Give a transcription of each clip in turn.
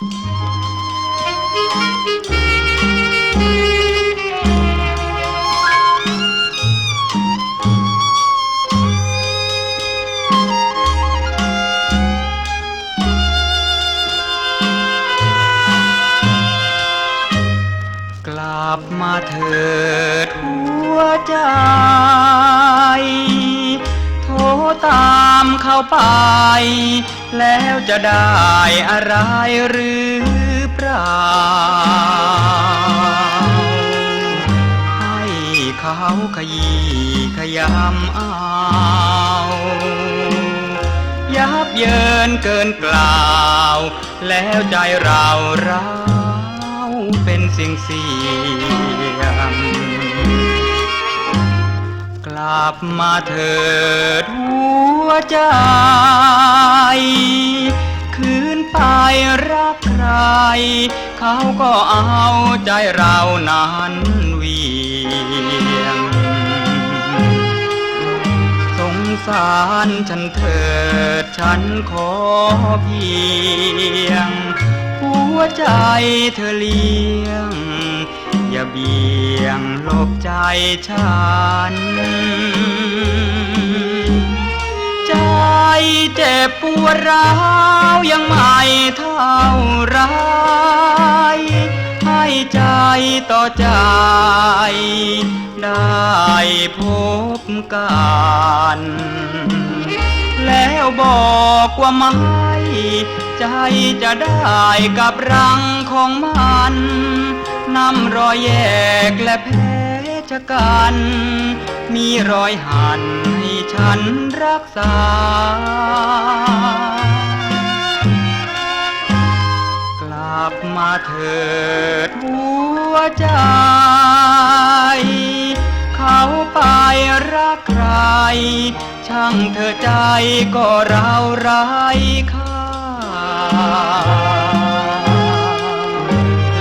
กลับมาเถิดหัวใจ โทรตามเข้าไป แล้วจะได้อะไรหรือเปล่า ให้เขาขยี้ขยำเอายับเยินเกินกล่าว แล้วใจเราร้าวเป็นเสียงเสียง ลับมาเถิดหัวใจ คืนไปรักใคร เขาก็เอาใจเรานั้นเวียง สงสารฉันเถิดฉันขอเพียง วใจเธอเลี้ยง อย่าเบี่ยงหลบใจฉัน ใจเจ็บปวดร้าวยังไม่เท่าไรให้ใจต่อใจ ได้พบกัน แล้วบอกว่าไม่ใจจะได้กับรังของมันนำรอยแยกและแผลชะกัน มีรอยหันให้ฉันรักษา กลับมาเถิดหัวใจ ช่างเธอใจก็เราไร้ค่า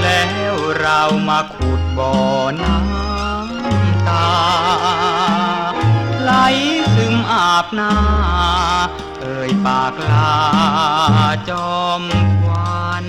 แล้วเรามาขุดบ่อน้ำตา ไหลซึมอาบหน้า เอ่ยปากลาจอมกวน